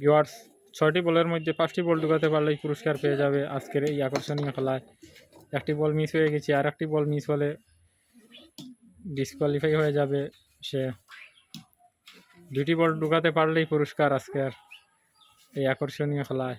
Viewers ছয়টি বলের মধ্যে পাঁচটি বল ঢুকাতে পারলেই পুরস্কার পেয়ে যাবে আজকের এই আকর্ষণীয় খেলায়। একটি বল মিস হয়ে গেছে, আর একটি বল মিস হলে ডিসকোয়ালিফাই হয়ে যাবে সে। দুটি বল ঢুকাতে পারলেই পুরস্কার আজকের এই আকর্ষণীয় খেলায়।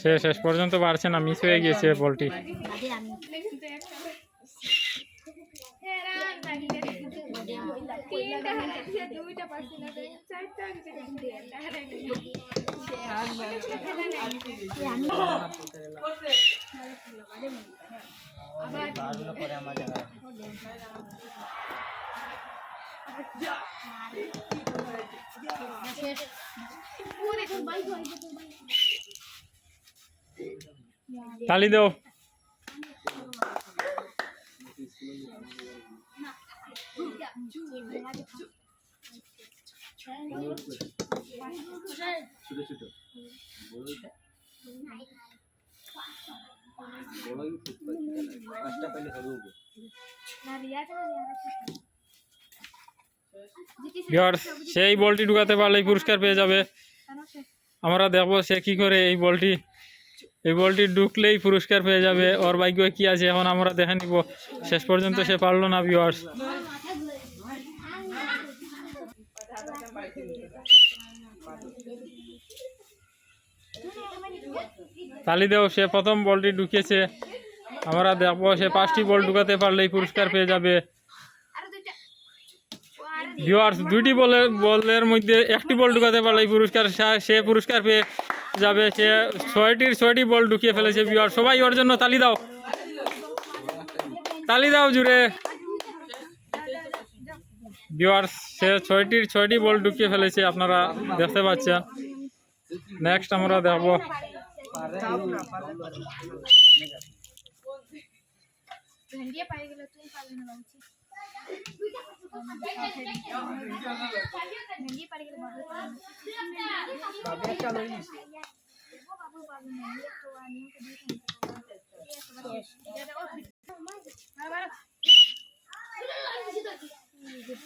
সে শেষ পর্যন্ত পারছে না মিস হয়ে গিয়েছে বলটি। তালি দাও। সেই বলটি ঢুকাতে পারলেই পুরস্কার পেয়ে যাবে। আমরা দেখব সে কি করে এই বলটি এই বলটি ঢুকলেই পুরস্কার পেয়ে যাবে। ওর ভাগ্য কি আছে এখন আমরা দেখে নিব। শেষ পর্যন্ত সে পারল না ভিউয়ার্স তালি দেও, সে প্রথম বলটি ঢুকেছে। আমরা দেখব, সে পাঁচটি বল ঢুকাতে পারলেই পুরস্কার পেয়ে যাবে। ভিওয়ার্স দুইটি বলের বলের মধ্যে একটি বল ঢুকাতে পারলেই পুরস্কার সে পুরস্কার পেয়ে যাবে, সে ছয়টির ছয়টি বল ঢুকিয়ে ফেলেছে ভিউয়ার সবাই ওর জন্য তালি দাও। তালি দাও জুড়ে। ভিউয়ার্স সে ছয়টির ছয়টি বল ঢুকিয়ে ফেলেছে, আপনারা দেখতে পাচ্ছেন। নেক্সট আমরা দেখব। পারি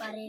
পারে